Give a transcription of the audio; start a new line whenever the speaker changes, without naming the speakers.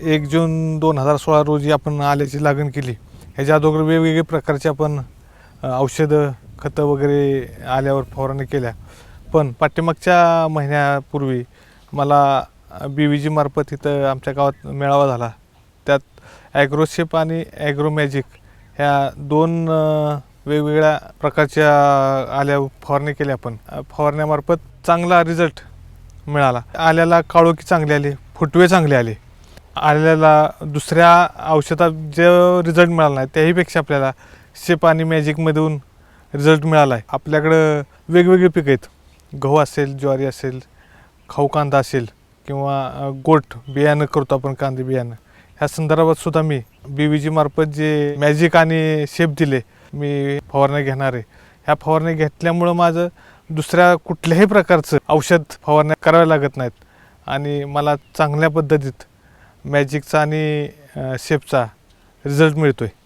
एक जून दोन हजार सोळा रोजी आपण आल्याची लागण केली. ह्याच्या अगोदर वेगवेगळे प्रकारचे आपण औषधं खतं वगैरे आल्यावर फवारणी केल्या. पण पाठीमागच्या महिन्यापूर्वी मला बी व्ही जी मार्फत इथं आमच्या गावात मेळावा झाला. त्यात ॲग्रोशेप आणि ॲग्रो मॅजिक ह्या दोन वेगवेगळ्या प्रकारच्या आल्या फवारणी केल्या आपण. फवारण्यामार्फत चांगला रिझल्ट मिळाला. आल्याला काळोखी चांगली आली फुटवे चांगले आले. आलेला दुसऱ्या औषधात जे रिझल्ट मिळाला नाही त्याहीपेक्षा आपल्याला शेप आणि मॅजिकमधून रिझल्ट मिळाला आहे. आपल्याकडं वेगवेगळी पिकं आहेत. गहू असेल ज्वारी असेल खाऊ कांदा असेल किंवा गोट बियाणं करतो आपण कांदे बियाणं. ह्या संदर्भात सुद्धा मी बी व्ही जी मार्फत जे मॅजिक आणि शेप दिले मी फवारण्या घेणार आहे. ह्या फवारण्या घेतल्यामुळं माझं दुसऱ्या कुठल्याही प्रकारचं औषध फवारण्या कराव्या लागत नाहीत आणि मला चांगल्या पद्धतीत मॅजिकचा आणि शेपचा रिझल्ट मिळतो आहे